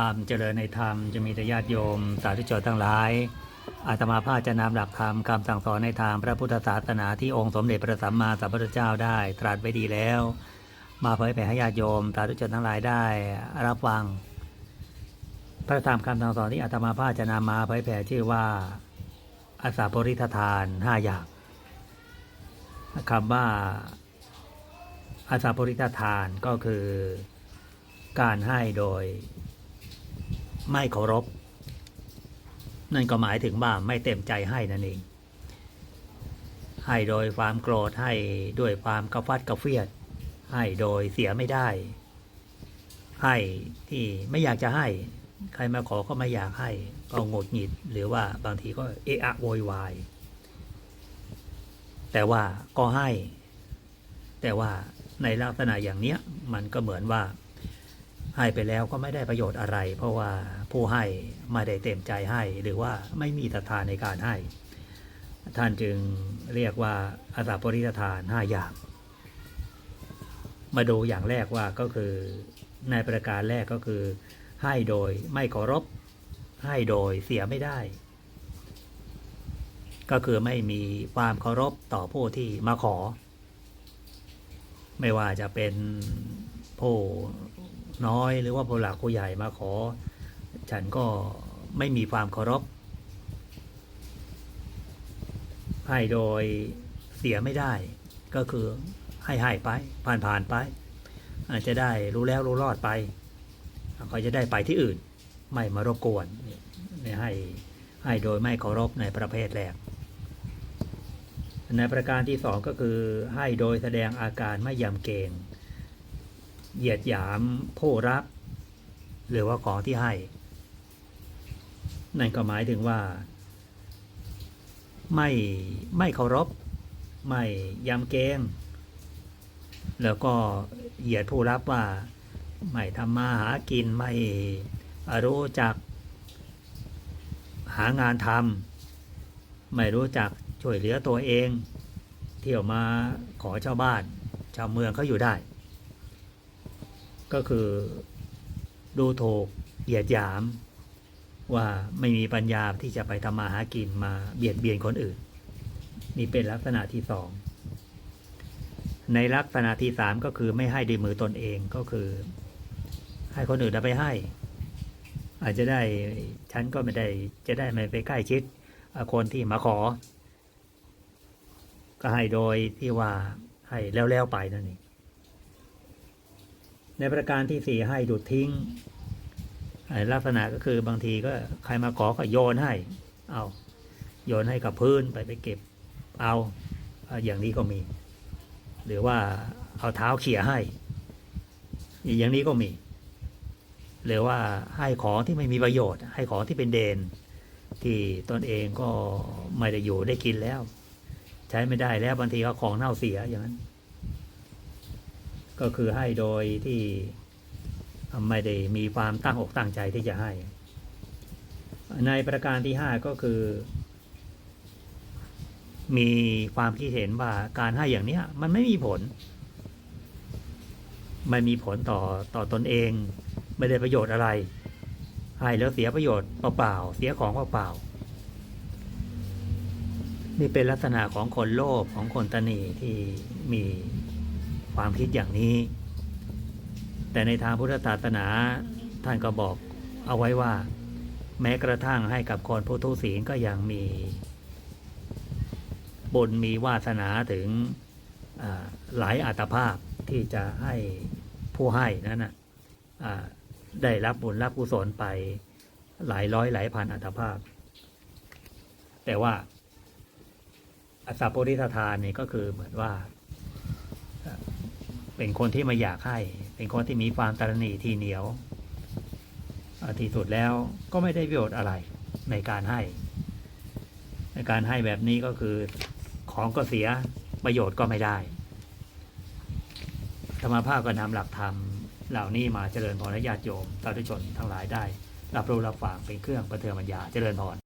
ความเจริญในธรรมจะมีแต่ญาติโยม สาธุชนทั้งหลายอาตมาภาพจะนำหลักธรรมคำสั่งสอนในทางพระพุทธศาสนาที่องค์สมเด็จพระสัมมาสัมพุทธเจ้าได้ ตรัสไว้ดีแล้ว มาเผยแผ่ให้ญาติโยม สาธุชนทั้งหลายได้ รับฟัง พระธรรมคำสั่งสอนที่อาตมาภาพจะนำมาเผยแผ่ชื่อว่าอาสาปริททานห้าอย่างคำว่าอาสาปริททานก็คือการให้โดย ไม่เคารพ นั่นก็หมายถึงว่าไม่เต็มใจให้นั่นเอง ให้โดยความโกรธให้ด้วยความกระฟัดกระเฟียด ให้โดยเสียไม่ได้ ให้ที่ไม่อยากจะให้ ใครมาขอก็ไม่อยากให้ก็งดหงิด หรือว่าบางทีก็เอะอะโวยวาย แต่ว่าก็ให้ แต่ว่าในลักษณะอย่างเนี้ยมันก็เหมือนว่า ให้ไปแล้วก็ไม่ได้ประโยชน์อะไร เพราะว่าผู้ให้ไม่ได้เต็มใจให้ หรือว่าไม่มีศรัทธาในการให้ ท่านจึงเรียกว่าอาสาปริทานห้าอย่าง มาดูอย่างแรกว่าก็คือในประการแรกก็คือ ให้โดยไม่เคารพให้โดยเสียไม่ได้ ก็คือไม่มีความเคารพต่อผู้ที่มาขอ ไม่ว่าจะเป็นผู้ น้อย หรือว่าผู้หลักผู้ใหญ่มาขอ ฉันก็ไม่มีความเคารพให้โดยเสียไม่ได้ ก็คือให้ให้ไป ผ่านผ่านไป อาจจะได้รู้แล้วรู้รอดไปก็จะได้ไปที่อื่น ไม่มารบกวนให้ให้โดยไม่เคารพในประเภทแรกในประการที่สองก็คือให้โดยแสดงอาการไม่ยำเกรง เหยียดหยามผู้รับ หรือว่าของที่ให้ นั่นก็หมายถึงว่า ไม่ไม่เคารพ ไม่ยำเกรงแล้วก็เหยียดผู้รับว่า ไม่ทำมาหากินไม่รู้จัก หางานทำไม่รู้จักช่วยเหลือตัวเอง เที่ยวมาขอชาวบ้าน ชาวเมืองเขาอยู่ได้ ก็คือ ดูถูกเหยียดหยาม ว่าไม่มีปัญญาที่จะไปทำมาหากินมาเบียดเบียนคนอื่น นี่เป็นลักษณะที่สองในลักษณะที่สามก็คือไม่ให้ด้วยมือตนเองก็คือ ให้คนอื่นเอาไปให้ อาจจะได้ฉันก็ไม่ได้จะได้ไม่ไปใกล้ชิดคนที่มาขอ ก็ให้โดยที่ว่าให้แล้วๆไปนั่นเอง ในประการที่สี่ให้ดุดทิ้งลักษณะก็คือบางทีก็ใครมาขอก็โยนให้ เอาโยนให้กับพื้นไปไปเก็บ เอาอย่างนี้ก็มี หรือว่าเอาเท้าเขี่ยให้ อย่างนี้ก็มี หรือว่าให้ของที่ไม่มีประโยชน์ ให้ของที่เป็นเดน ที่ตนเองก็ไม่ได้อยู่ได้กินแล้ว ใช้ไม่ได้แล้วบางทีก็ของเน่าเสียอย่างนั้น ก็คือให้โดยที่ไม่ได้มีความตั้งอกตั้งใจที่จะให้ ในประการที่ห้าก็คือ มีความคิดเห็นว่าการให้อย่างนี้มันไม่มีผล ไม่มีผลต่อต่อตนเอง ไม่ได้ประโยชน์อะไร ให้แล้วเสียประโยชน์เปล่าๆเสียของเปล่าๆนี่เป็นลักษณะของคนโลภของคนตนีที่มี ความคิดอย่างนี้ แต่ในทางพุทธศาสนาท่านก็บอกเอาไว้ว่า แม้กระทั่งให้กับคนผู้ทุศีลก็ยังมีบุญมีวาสนาถึงหลายอัตภาพที่จะให้ผู้ให้นั้นนะได้รับบุญรับกุศลไปหลายร้อยหลายพันอัตภาพ แต่ว่าอัสสาปุริทานนี่ก็คือเหมือนว่า เป็นคนที่ไม่อยากให้ เป็นคนที่มีความตรณีที่เหนียวที่สุดแล้วก็ไม่ได้ประโยชน์อะไรในการให้ ในการให้แบบนี้ก็คือของก็เสียประโยชน์ก็ไม่ได้ ธรรมภาพก็นำหลักธรรมเหล่านี้มาเจริญพรญาติโยมสาธุชนทั้งหลายได้ รับรู้รับฟังเป็นเครื่องประเทืองปัญญาเจริญพร